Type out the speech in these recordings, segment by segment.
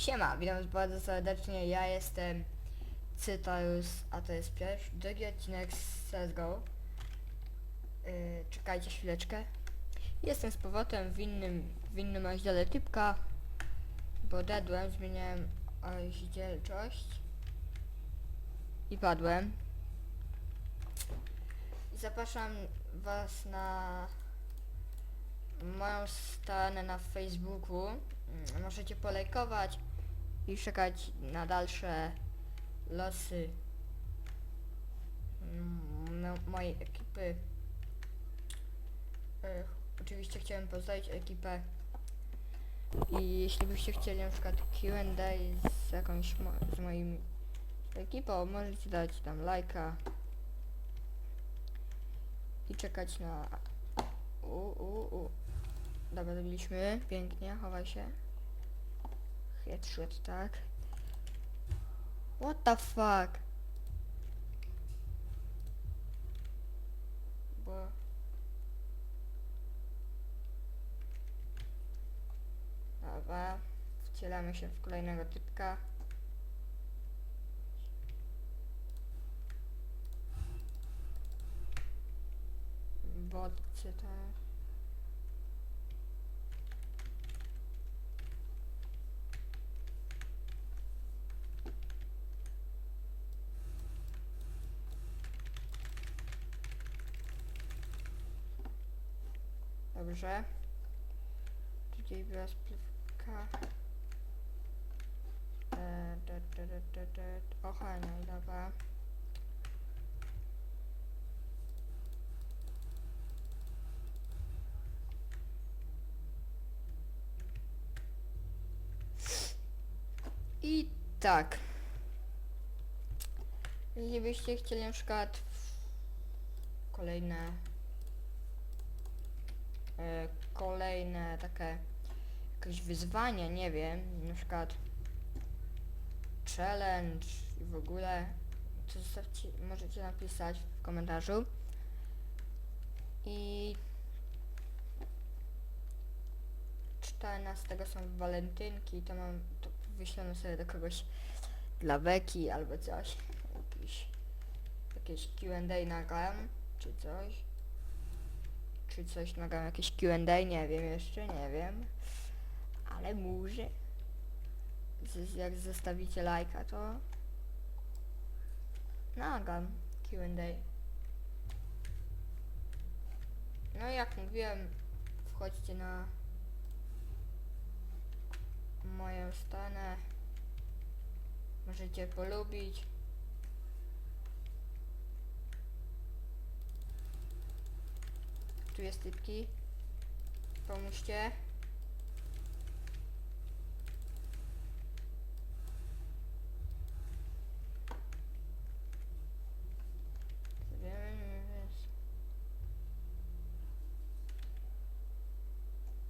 Siema, witam was bardzo serdecznie, ja jestem Cytarus, a to jest pierwszy, drugi odcinek z CSGO. Yy, czekajcie chwileczkę. Jestem z powrotem w innym, w innym rozdziale typka, bo dedłem, zmieniałem rozdzielczość i padłem. Zapraszam was na moją stronę na Facebooku. Mm, Możecie polajkować i czekać na dalsze losy mm, mo- mojej ekipy. E, Oczywiście chciałem pozdrowić ekipę i jeśli byście chcieli na przykład Q&A z jakąś mo- z moim ekipą, możecie dać tam lajka i czekać na u, u. Dobra, zrobiliśmy. Pięknie, chowaj się. Headshot, tak. What the fuck? Bo... Dobra, wcielamy się w kolejnego typka. Bodźcie tak. Dobrze. Tutaj była da. Ochrania i. I tak. Jeśli byście chcieli na przykład kolejne kolejne takie jakieś wyzwania, nie wiem, na przykład challenge i w ogóle, to zostawcie, możecie napisać w komentarzu. I 14 są walentynki, to mam, to wyślemy sobie do kogoś dla beki albo coś, jakieś Q&A nagram, czy coś czy coś nagram jakieś Q&A, nie wiem jeszcze, nie wiem. Ale może. Z, jak zostawicie lajka, to nagram Q&A. No jak mówiłem, wchodźcie na moją stronę. Możecie polubić. Tu jest typki. Pomóżcie.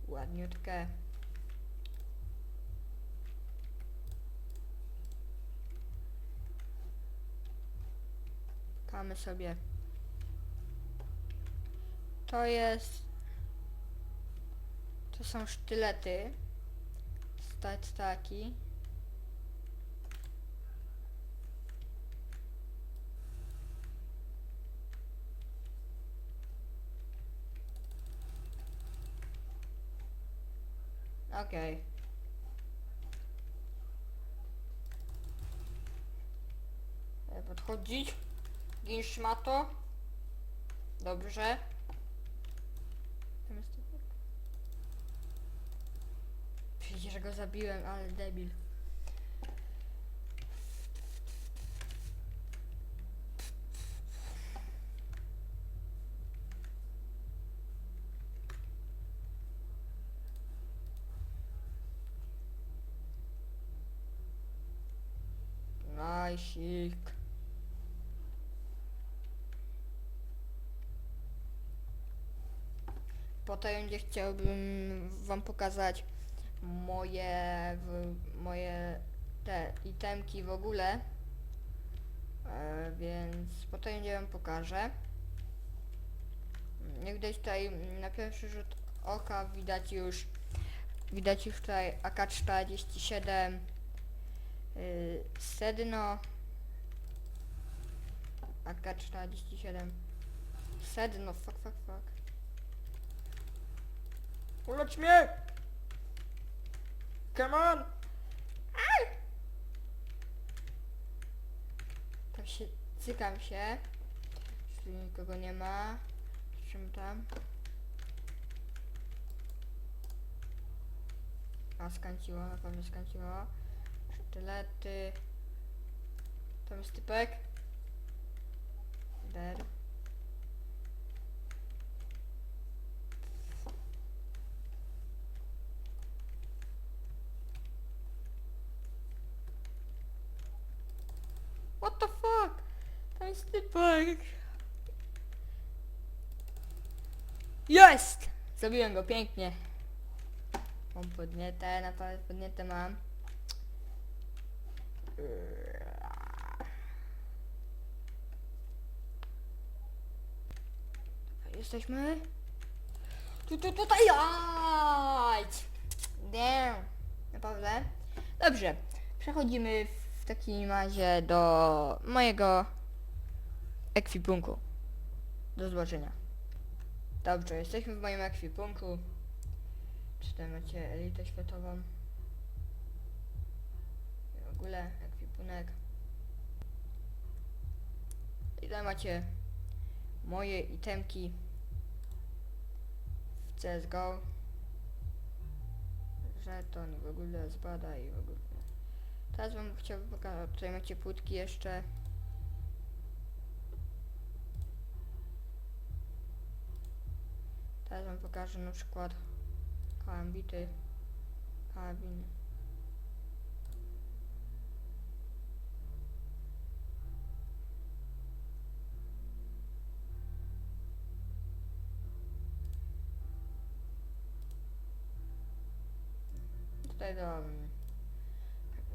Ładniutkie. Kamy sobie. To jest... To są sztylety. Stać taki. Okej. Okay. Podchodzić. Gin szmato. Dobrze. Tam jest typek. Przecież go zabiłem, ale debil. Najsik. Potem gdzie chciałbym wam pokazać moje w, moje te itemki w ogóle. E, więc potem gdzie wam pokażę. Jak widać tutaj na pierwszy rzut oka widać już widać już tutaj AK-47 Yy, sedno. AK-47. Sedno, fuck, fuck, fuck. Ulecz mnie! Come on! Au! Tak się, cykam się. Czyli nikogo nie ma. Czym tam? A skręciło, na pewno skręciło. Sztylety. Tam jest typek. Der. What the fuck? Tam jest! Zabiłem go pięknie. Mam podniete, naprawdę podniete mam. Jesteśmy. Tu, tu, tutaj. Ajdź! Damn. Naprawdę. Dobrze. Przechodzimy w takim razie do mojego ekwipunku. Do zobaczenia. Dobrze, jesteśmy w moim ekwipunku. Czy tutaj macie elitę światową? I w ogóle ekwipunek. I tutaj macie moje itemki w CSGO. Żeton w ogóle zbada i w ogóle. Teraz wam chciałbym pokazać, tutaj macie płytki jeszcze. Teraz wam pokażę na przykład karambity, karabin. Tutaj do,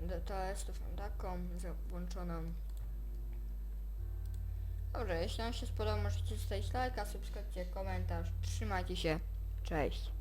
do testów taką włączoną. Dobrze, jeśli wam się spodoba, możecie zostawić lajka, subskrypcję, komentarz. Trzymajcie się. Cześć.